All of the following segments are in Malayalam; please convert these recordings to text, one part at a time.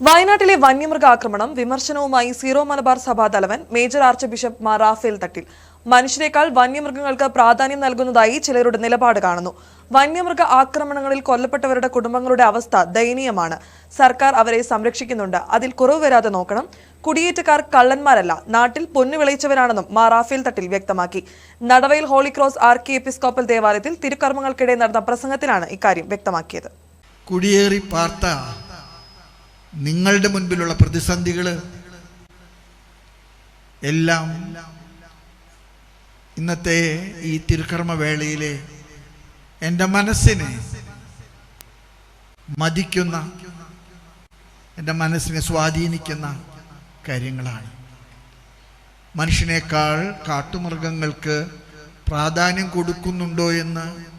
വയനാട്ടിലെ വന്യമൃഗാക്രമണം വിമർശനവുമായി സീറോ മലബാർ സഭാ തലവൻ major archbishop Mar Rafale Thattil. മനുഷ്യരെക്കാൾ വന്യമൃഗങ്ങൾക്ക് പ്രാധാന്യം നൽകുന്നതായി ചിലരുടെ നിലപാട് കാണുന്നു. വന്യമൃഗ ആക്രമണങ്ങളിൽ കൊല്ലപ്പെട്ടവരുടെ കുടുംബങ്ങളുടെ അവസ്ഥ ദയനീയമാണ്. സർക്കാർ അവരെ സംരക്ഷിക്കുന്നുണ്ട്. അതിൽ കുറവ് വരാതെ നോക്കണം. കുടിയേറ്റക്കാർ കള്ളന്മാരല്ല നാട്ടിൽ പൊന്നു വിളയിച്ചവരാണെന്നും റാഫേൽ തട്ടിൽ വ്യക്തമാക്കി. നടവയിൽ ഹോളിക്രോസ് കെ എപ്പിസ്കോപ്പൽ ദേവാലയത്തിൽ തിരുക്കർമ്മങ്ങൾക്കിടെ നടന്ന പ്രസംഗത്തിലാണ് ഇക്കാര്യം വ്യക്തമാക്കിയത്. കുടിയേറി പാർത്ത നിങ്ങളുടെ മുൻപിലുള്ള പ്രതിസന്ധികൾ എല്ലാം ഇന്നത്തെ ഈ തിരുക്കർമ്മ വേളയിലെ എന്റെ മനസ്സിനെ മതിക്കുന്ന എന്റെ മനസ്സിനെ സ്വാധീനിക്കുന്ന കാര്യങ്ങളാണ്. മനുഷ്യനേക്കാൾ കാട്ടുമൃഗങ്ങൾക്ക് പ്രാധാന്യം കൊടുക്കുന്നുണ്ടോ എന്ന്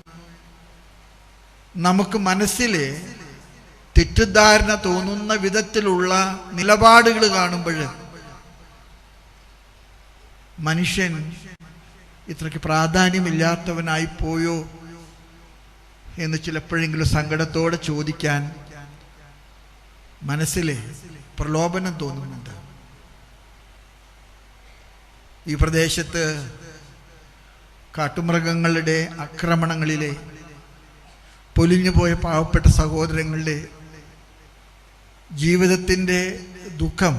നമുക്ക് മനസ്സിൽ തെറ്റിദ്ധാരണ തോന്നുന്ന വിധത്തിലുള്ള നിലപാടുകൾ കാണുമ്പോൾ മനുഷ്യൻ ഇത്രയ്ക്ക് പ്രാധാന്യമില്ലാത്തവനായി പോയോ എന്ന് ചിലപ്പോഴെങ്കിലും സങ്കടത്തോടെ ചോദിക്കാൻ മനസ്സിലെ പ്രലോഭനം തോന്നുന്നുണ്ട്. ഈ പ്രദേശത്ത് കാട്ടുമൃഗങ്ങളുടെ ആക്രമണങ്ങളിലെ പൊലിഞ്ഞുപോയ പാവപ്പെട്ട സഹോദരങ്ങളുടെ ജീവിതത്തിന്റെ ദുഃഖം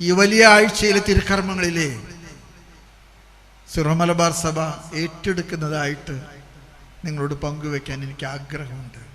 ഈ വലിയ ആഴ്ചയിലെ തിരുക്കർമ്മങ്ങളിലെ സിറോമലബാർ സഭ ഏറ്റെടുക്കുന്നതായിട്ട് നിങ്ങളോട് പങ്കുവെക്കാൻ എനിക്ക് ആഗ്രഹമുണ്ട്.